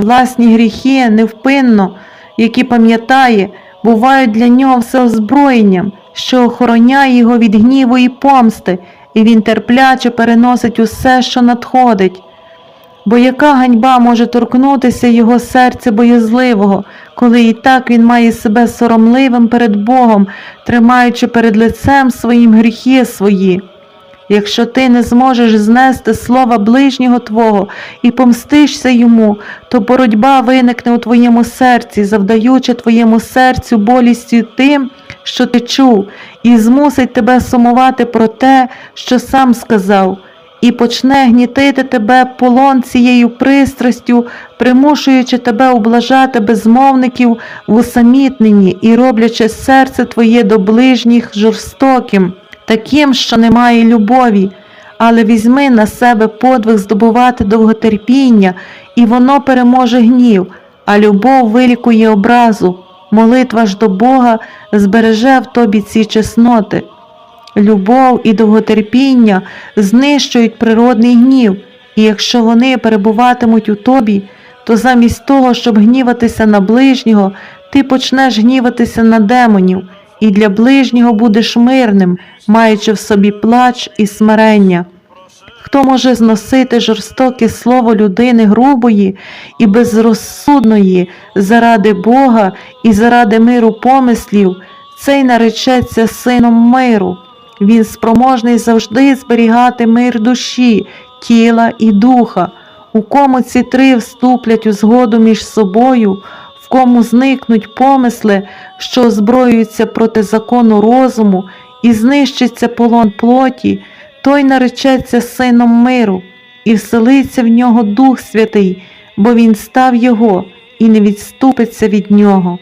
власні гріхи невпинно, які пам'ятає, бувають для нього всеозброєнням, що охороняє його від гніву і помсти, і він терпляче переносить усе, що надходить. Бо яка ганьба може торкнутися його серця боязливого, коли і так він має себе соромливим перед Богом, тримаючи перед лицем своїм гріхи свої? Якщо ти не зможеш знести слова ближнього Твого і помстишся йому, то боротьба виникне у твоєму серці, завдаючи твоєму серцю болістю тим, що ти чув, і змусить тебе сумувати про те, що сам сказав, і почне гнітити тебе полон цією пристрастю, примушуючи тебе облажати безмовників в усамітненні і роблячи серце твоє до ближніх жорстоким, таким, що немає любові. Але візьми на себе подвиг здобувати довготерпіння, і воно переможе гнів, а любов вилікує образу. Молитва ж до Бога збереже в тобі ці чесноти. Любов і довготерпіння знищують природний гнів, і якщо вони перебуватимуть у тобі, то замість того, щоб гніватися на ближнього, ти почнеш гніватися на демонів, і для ближнього будеш мирним, маючи в собі плач і смирення. Хто може зносити жорстоке слово людини грубої і безрозсудної заради Бога і заради миру помислів, цей наречеться сином миру. Він спроможний завжди зберігати мир душі, тіла і духа, у кому ці три вступлять у згоду між собою, в кому зникнуть помисли, що озброюються проти закону розуму, і знищиться полон плоті, той наречеться сином миру, і вселиться в нього Дух Святий, бо він став його і не відступиться від нього.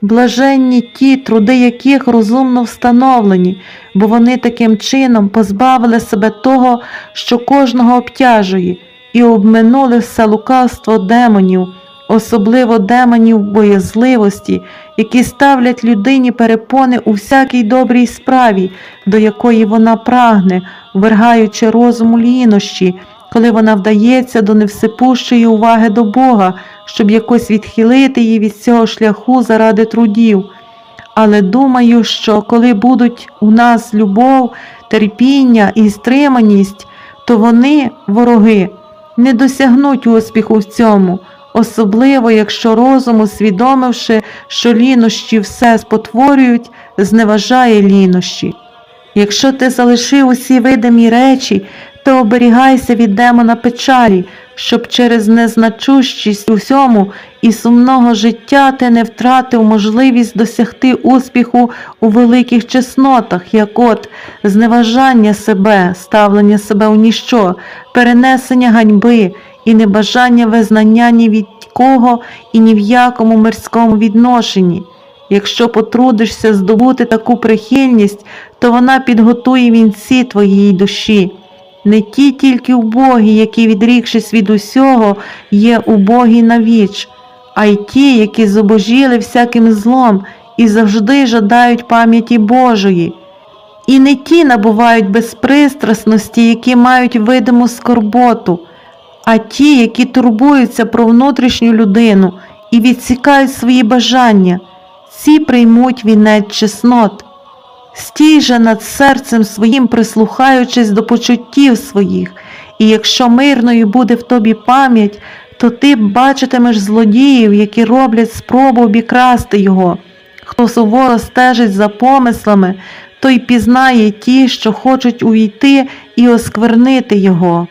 Блаженні ті, труди яких розумно встановлені, бо вони таким чином позбавили себе того, що кожного обтяжує, і обминули все лукавство демонів, особливо демонів боязливості, які ставлять людині перепони у всякій добрій справі, до якої вона прагне, ввергаючи розум у лінощі, коли вона вдається до невсипущої уваги до Бога, щоб якось відхилити її від цього шляху заради трудів. Але думаю, що коли будуть у нас любов, терпіння і стриманість, то вони, вороги, не досягнуть успіху в цьому, особливо якщо розум, усвідомивши, що лінощі все спотворюють, зневажає лінощі. Якщо ти залишив усі видимі речі, то оберігайся від демона печалі, щоб через незначущість усьому і сумного життя ти не втратив можливість досягти успіху у великих чеснотах, як от зневажання себе, ставлення себе у ніщо, перенесення ганьби і небажання визнання ні від кого і ні в якому мирському відношенні. Якщо потрудишся здобути таку прихильність, то вона підготує вінці твоїй душі. Не ті тільки убогі, які, відрікшись від усього, є убогі навіч, а й ті, які зубожіли всяким злом і завжди жадають пам'яті Божої. І не ті набувають безпристрасності, які мають видиму скорботу, а ті, які турбуються про внутрішню людину і відсікають свої бажання, ці приймуть вінець чеснот. Стій же над серцем своїм, прислухаючись до почуттів своїх, і якщо мирною буде в тобі пам'ять, то ти бачитимеш злодіїв, які роблять спробу обікрасти його. Хто суворо стежить за помислами, той пізнає ті, що хочуть увійти і осквернити його.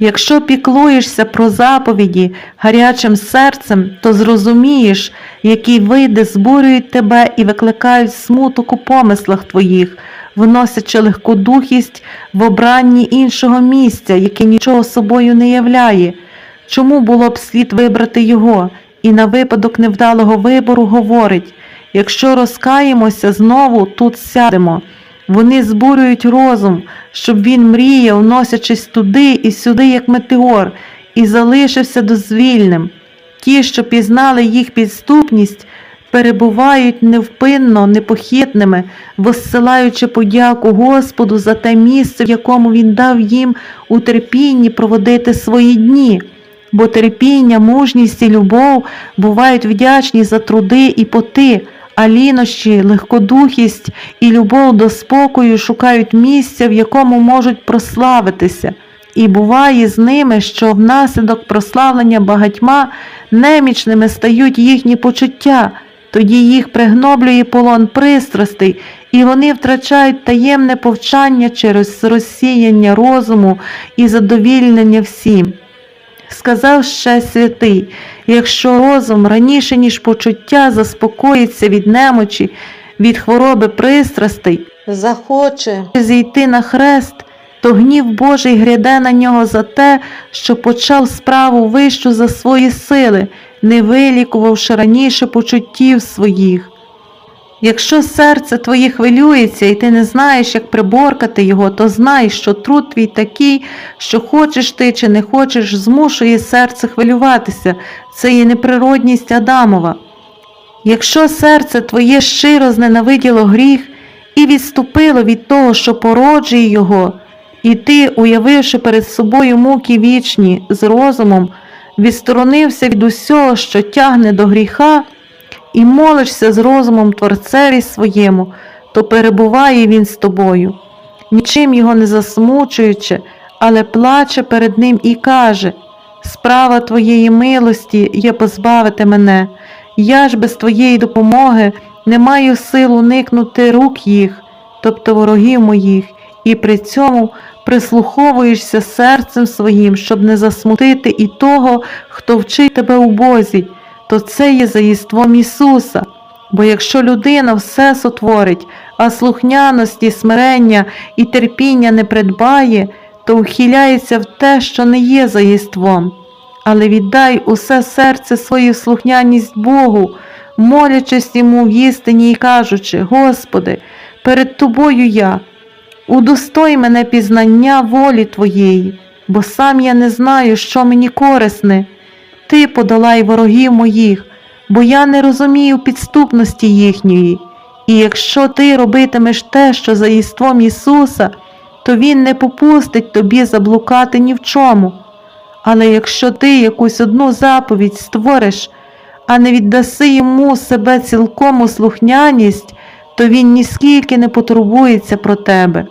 Якщо піклуєшся про заповіді гарячим серцем, то зрозумієш, які види збурюють тебе і викликають смуток у помислах твоїх, вносячи легкодухість в обранні іншого місця, яке нічого собою не являє. Чому було б слід вибрати його, і на випадок невдалого вибору говорить якщо розкаємося, знову тут сядемо. Вони збурюють розум, щоб він мріяв, носячись туди і сюди, як метеор, і залишився дозвільним. Ті, що пізнали їх підступність, перебувають невпинно, непохитними, воссилаючи подяку Господу за те місце, в якому Він дав їм у терпінні проводити свої дні. бо терпіння, мужність і любов бувають вдячні за труди і поти, а лінощі, легкодухість і любов до спокою шукають місця, в якому можуть прославитися. І буває з ними, що внаслідок прославлення багатьма немічними стають їхні почуття, тоді їх пригноблює полон пристрастей, і вони втрачають таємне повчання через розсіяння розуму і задовільнення всім. Сказав ще святий, якщо розум раніше, ніж почуття заспокоїться від немочі, від хвороби пристрастей, захоче зійти на хрест, то гнів Божий гряде на нього за те, що почав справу вищу за свої сили, не вилікувавши раніше почуттів своїх. Якщо серце твоє хвилюється, і ти не знаєш, як приборкати його, то знай, що труд твій такий, що хочеш ти чи не хочеш, змушує серце хвилюватися. Це є неприродність Адамова. Якщо серце твоє щиро зненавиділо гріх і відступило від того, що породжує його, і ти, уявивши перед собою муки вічні з розумом, відсторонився від усього, що тягне до гріха, і молишся з розумом Творцеві своєму, то перебуває він з тобою, нічим його не засмучуючи, але плаче перед ним і каже: Справа твоєї милості є позбавити мене, я ж без твоєї допомоги не маю сил уникнути рук їх, тобто ворогів моїх, і при цьому прислуховуєшся серцем своїм, щоб не засмутити і того, хто вчить тебе у Бозі то це є заїством Ісуса. Бо якщо людина все сотворить, а слухняності, смирення і терпіння не придбає, то ухиляється в те, що не є заїством. Але віддай усе серце свою слухняність Богу, молячись йому в істині і кажучи: Господи, перед Тобою я, удостой мене пізнання волі Твоєї, бо сам я не знаю, що мені корисне. Ти подолай ворогів моїх, бо я не розумію підступності їхньої. І якщо ти робитимеш те, що за єством Ісуса, то Він не попустить тобі заблукати ні в чому. Але якщо ти якусь одну заповідь створиш, а не віддаси йому себе цілком у слухняність, то він ніскільки не потурбується про тебе.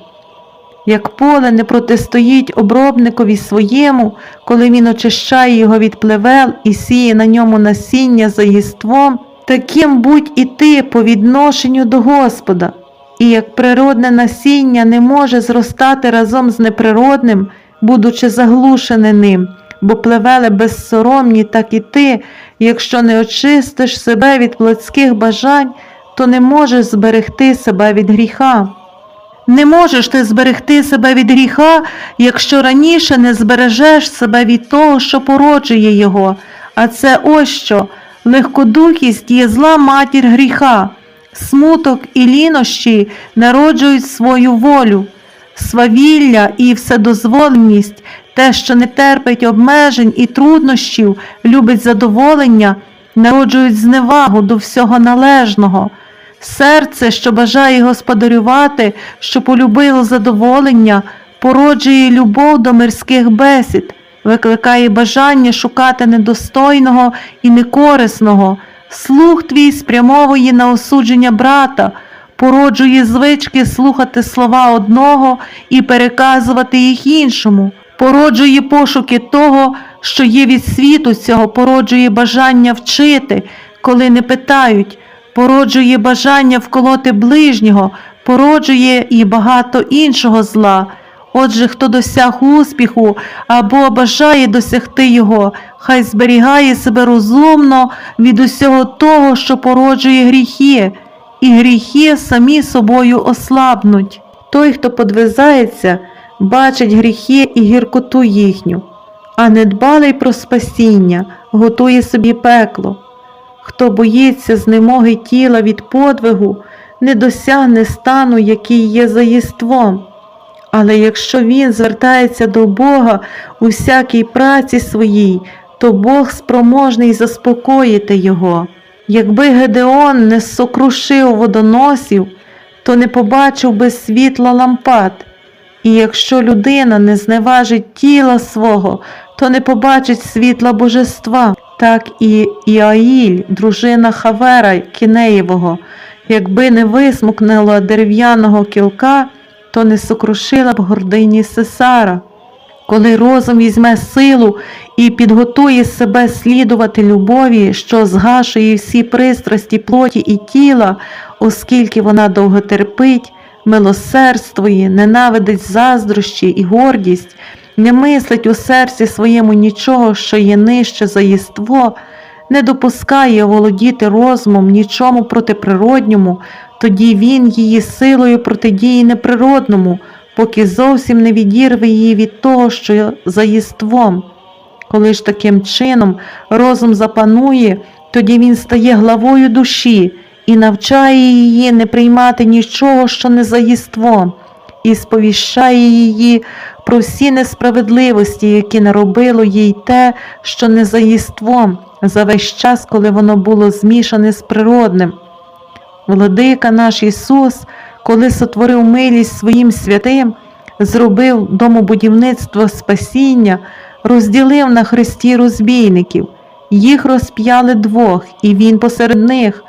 Як поле не протистоїть обробникові своєму, коли він очищає його від плевел і сіє на ньому насіння за єством, таким будь і ти по відношенню до Господа. І як природне насіння не може зростати разом з неприродним, будучи заглушене ним, бо плевели безсоромні, так і ти, якщо не очистиш себе від плотських бажань, то не можеш зберегти себе від гріха. Не можеш ти зберегти себе від гріха, якщо раніше не збережеш себе від того, що породжує його, а це ось що. Легкодухість є зла матір гріха, смуток і лінощі народжують свою волю, свавілля і вседозволеність, те, що не терпить обмежень і труднощів, любить задоволення, народжують зневагу до всього належного. Серце, що бажає господарювати, що полюбило задоволення, породжує любов до мирських бесід, викликає бажання шукати недостойного і некорисного, слух твій спрямовує на осудження брата, породжує звички слухати слова одного і переказувати їх іншому, породжує пошуки того, що є від світу цього, породжує бажання вчити, коли не питають породжує бажання вколоти ближнього, породжує і багато іншого зла. Отже, хто досяг успіху або бажає досягти його, хай зберігає себе розумно від усього того, що породжує гріхи, і гріхи самі собою ослабнуть. Той, хто подвизається, бачить гріхи і гіркоту їхню, а недбалий про спасіння готує собі пекло. Хто боїться знемоги тіла від подвигу, не досягне стану, який є заїством. Але якщо він звертається до Бога у всякій праці своїй, то Бог спроможний заспокоїти його. Якби Гедеон не сокрушив водоносів, то не побачив би світла лампад. І якщо людина не зневажить тіла свого, то не побачить світла божества. Так і Іаїль, дружина Хавера Кінеєвого, якби не висмукнула дерев'яного кілка, то не сокрушила б гордині Сесара. Коли розум візьме силу і підготує себе слідувати любові, що згашує всі пристрасті плоті і тіла, оскільки вона довго терпить, милосердствує, ненавидить заздрощі і гордість, не мислить у серці своєму нічого, що є нижче за єство, не допускає володіти розумом нічому протиприродньому, тоді він її силою протидіє неприродному, поки зовсім не відірве її від того, що за єством. Коли ж таким чином розум запанує, тоді він стає главою душі і навчає її не приймати нічого, що не за єством, і сповіщає її про всі несправедливості, які наробило їй те, що не за єством, за весь час, коли воно було змішане з природним. Владика наш Ісус, коли сотворив милість своїм святим, зробив домобудівництво спасіння, розділив на хресті розбійників, їх розп'яли двох, і він посеред них.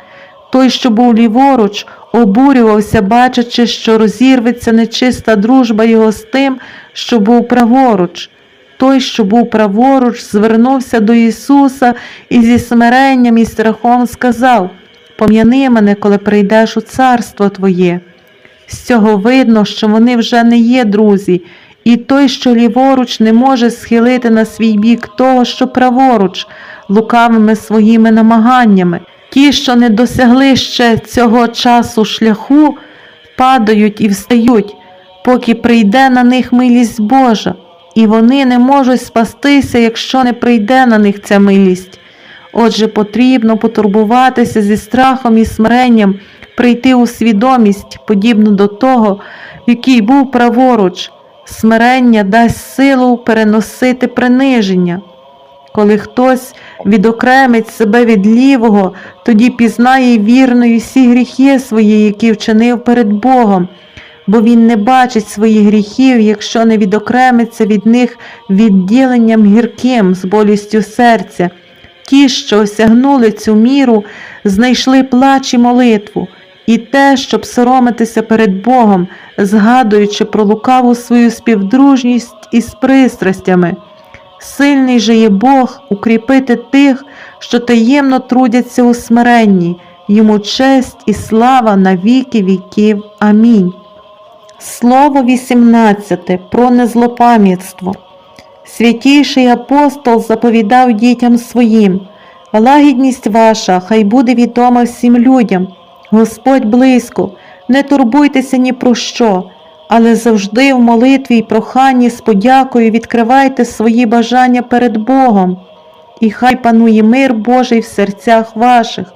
Той, що був ліворуч, обурювався, бачачи, що розірветься нечиста дружба його з тим, що був праворуч. Той, що був праворуч, звернувся до Ісуса і зі смиренням і страхом сказав Пом'яни мене, коли прийдеш у царство Твоє. З цього видно, що вони вже не є друзі, і той, що ліворуч, не може схилити на свій бік того, що праворуч, лукавими своїми намаганнями. Ті, що не досягли ще цього часу шляху, падають і встають, поки прийде на них милість Божа, і вони не можуть спастися, якщо не прийде на них ця милість. Отже, потрібно потурбуватися зі страхом і смиренням, прийти у свідомість, подібну до того, який був праворуч. Смирення дасть силу переносити приниження. Коли хтось відокремить себе від лівого, тоді пізнає вірною всі гріхи свої, які вчинив перед Богом, бо він не бачить своїх гріхів, якщо не відокремиться від них відділенням гірким з болістю серця. Ті, що осягнули цю міру, знайшли плач і молитву, і те, щоб соромитися перед Богом, згадуючи про лукаву свою співдружність із пристрастями. Сильний же є Бог укріпити тих, що таємно трудяться у смиренні, йому честь і слава на віки віків. Амінь. Слово 18 про незлопам'ятство. Святійший апостол заповідав дітям своїм, лагідність ваша хай буде відома всім людям, Господь близько, не турбуйтеся ні про що, але завжди в молитві й проханні з подякою відкривайте свої бажання перед Богом, і хай панує мир Божий в серцях ваших.